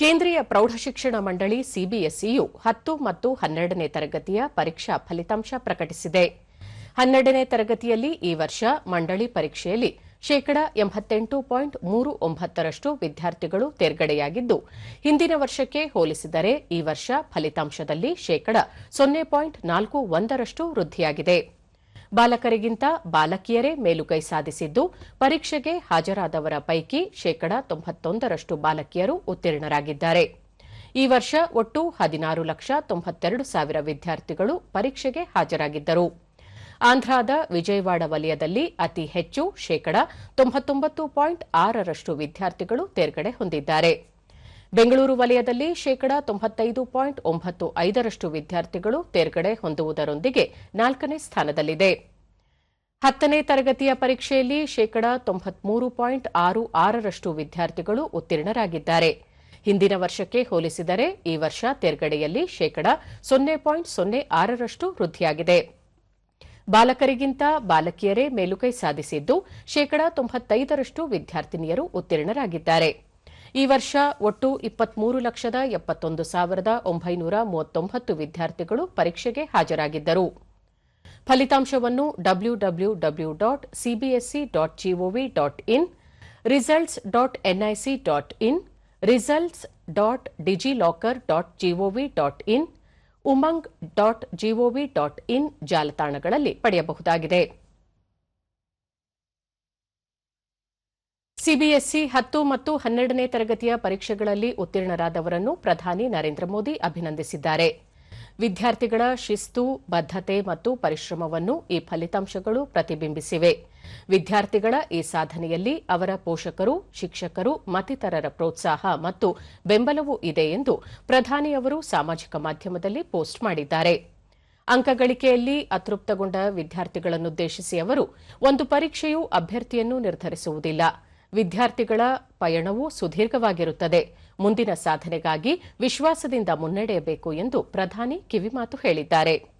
ಕೇಂದ್ರೀಯ ಪ್ರೌಢಶಿಕ್ಷಣ ಮಂಡಳಿ ಸಿಬಿಎಸ್ಇಯು ಹತ್ತು ಮತ್ತು ಹನ್ನೆರಡನೇ ತರಗತಿಯ ಪರೀಕ್ಷಾ ಫಲಿತಾಂಶ ಪ್ರಕಟಿಸಿದೆ. ಹನ್ನೆರಡನೇ ತರಗತಿಯಲ್ಲಿ ಈ ವರ್ಷ ಮಂಡಳಿ ಪರೀಕ್ಷೆಯಲ್ಲಿ ಶೇಕಡಾ ಎಂಬತ್ತೆಂಟು ಪಾಯಿಂಟ್ ಮೂರು ಒಂಬತ್ತರಷ್ಟು ವಿದ್ಯಾರ್ಥಿಗಳು ತೇರ್ಗಡೆಯಾಗಿದ್ದು, ಹಿಂದಿನ ವರ್ಷಕ್ಕೆ ಹೋಲಿಸಿದರೆ ಈ ವರ್ಷ ಫಲಿತಾಂಶದಲ್ಲಿ ಶೇಕಡ ಸೊನ್ನೆ ಪಾಯಿಂಟ್ ನಾಲ್ಕು ಒಂದರಷ್ಟು ವೃದ್ಧಿಯಾಗಿದೆ. ಬಾಲಕರಿಗಿಂತ ಬಾಲಕಿಯರೇ ಮೇಲುಗೈ ಸಾಧಿಸಿದ್ದು, ಪರೀಕ್ಷೆಗೆ ಹಾಜರಾದವರ ಪೈಕಿ ಶೇಕಡ ತೊಂಬತ್ತೊಂದರಷ್ಟು ಬಾಲಕಿಯರು ಉತ್ತೀರ್ಣರಾಗಿದ್ದಾರೆ. ಈ ವರ್ಷ ಒಟ್ಟು ಹದಿನಾರು ಲಕ್ಷ ತೊಂಬತ್ತೆರಡು ಸಾವಿರ ವಿದ್ಯಾರ್ಥಿಗಳು ಪರೀಕ್ಷೆಗೆ ಹಾಜರಾಗಿದ್ದರು. ಆಂಧ್ರದ ವಿಜಯವಾಡ ವಲಯದಲ್ಲಿ ಅತಿ ಹೆಚ್ಚು ಶೇಕಡ ತೊಂಬತ್ತೊಂಬತ್ತು ಪಾಯಿಂಟ್ ಆರರಷ್ಟು ವಿದ್ಯಾರ್ಥಿಗಳು ತೇರ್ಗಡೆ ಹೊಂದಿದ್ದಾರೆ. ಬೆಂಗಳೂರು ವಲಯದಲ್ಲಿ ಶೇಕಡ ತೊಂಬತ್ತೈದು ಪಾಯಿಂಟ್ ಒಂಬತ್ತು ಐದರಷ್ಟು ವಿದ್ಯಾರ್ಥಿಗಳು ತೇರ್ಗಡೆ ಹೊಂದುವುದರೊಂದಿಗೆ ನಾಲ್ಕನೇ ಸ್ಥಾನದಲ್ಲಿದೆ. ಹತ್ತನೇ ತರಗತಿಯ ಪರೀಕ್ಷೆಯಲ್ಲಿ ಶೇಕಡ ತೊಂಬತ್ಮೂರು ಪಾಯಿಂಟ್ ಆರು ಆರರಷ್ಟು ವಿದ್ಯಾರ್ಥಿಗಳು ಉತ್ತೀರ್ಣರಾಗಿದ್ದಾರೆ. ಹಿಂದಿನ ವರ್ಷಕ್ಕೆ ಹೋಲಿಸಿದರೆ ಈ ವರ್ಷ ತೇರ್ಗಡೆಯಲ್ಲಿ ಶೇಕಡ ಸೊನ್ನೆ ಪಾಯಿಂಟ್ ಸೊನ್ನೆ ಆರರಷ್ಟು ವೃದ್ಧಿಯಾಗಿದೆ. ಬಾಲಕರಿಗಿಂತ ಬಾಲಕಿಯರೇ ಮೇಲುಕೈ ಸಾಧಿಸಿದ್ದು ಶೇಕಡ ತೊಂಬತ್ತೈದರಷ್ಟು ವಿದ್ಯಾರ್ಥಿನಿಯರು ಉತ್ತೀರ್ಣರಾಗಿದ್ದಾರೆ. ಈ ವರ್ಷ ಒಟ್ಟು ಇಪ್ಪತ್ಮೂರು ಲಕ್ಷದ ಎಪ್ಪತ್ತೊಂದು ಸಾವಿರದ ಒಂಬೈನೂರ ಮೂವತ್ತೊಂಬತ್ತು ವಿದ್ಯಾರ್ಥಿಗಳು ಪರೀಕ್ಷೆಗೆ ಹಾಜರಾಗಿದ್ದರು. ಫಲಿತಾಂಶವನ್ನು W W W dot CBSE dot GOV dot in, results dot NIC dot in, results dot DigiLocker dot GOV dot in, Umang dot GOV dot in ಜಾಲತಾಣಗಳಲ್ಲಿ ಪಡೆಯಬಹುದಾಗಿದೆ. ಸಿಬಿಎಸ್ಇ ಹತ್ತು ಮತ್ತು ಹನ್ನೆರಡನೇ ತರಗತಿಯ ಪರೀಕ್ಷೆಗಳಲ್ಲಿ ಉತ್ತೀರ್ಣರಾದವರನ್ನು ಪ್ರಧಾನಿ ನರೇಂದ್ರ ಮೋದಿ ಅಭಿನಂದಿಸಿದ್ದಾರೆ. ವಿದ್ಯಾರ್ಥಿಗಳ ಶಿಸ್ತು ಬದ್ದತೆ ಮತ್ತು ಪರಿಶ್ರಮವನ್ನು ಈ ಫಲಿತಾಂಶಗಳು ಪ್ರತಿಬಿಂಬಿಸಿವೆ. ವಿದ್ಯಾರ್ಥಿಗಳ ಈ ಸಾಧನೆಯಲ್ಲಿ ಅವರ ಪೋಷಕರು, ಶಿಕ್ಷಕರು, ಮತ್ತಿತರರ ಪ್ರೋತ್ಸಾಹ ಮತ್ತು ಬೆಂಬಲವೂ ಇದೆ ಎಂದು ಪ್ರಧಾನಿಯವರು ಸಾಮಾಜಿಕ ಮಾಧ್ಯಮದಲ್ಲಿ ಪೋಸ್ಟ್ ಮಾಡಿದ್ದಾರೆ. ಅಂಕಗಳಿಕೆಯಲ್ಲಿ ಅತೃಪ್ತಗೊಂಡ ವಿದ್ಯಾರ್ಥಿಗಳನ್ನುದ್ದೇಶಿಸಿ ಅವರು, ಒಂದು ಪರೀಕ್ಷೆಯು ಅಭ್ಯರ್ಥಿಯನ್ನು ನಿರ್ಧರಿಸುವುದಿಲ್ಲ. ವಿದ್ಯಾರ್ಥಿಗಳ ಪಯಣವು ಸುದೀರ್ಘವಾಗಿರುತ್ತದೆ. ಮುಂದಿನ ಸಾಧನೆಗಾಗಿ ವಿಶ್ವಾಸದಿಂದ ಮುನ್ನಡೆಯಬೇಕು ಎಂದು ಪ್ರಧಾನಿ ಕಿವಿಮಾತು ಹೇಳಿದ್ದಾರೆ.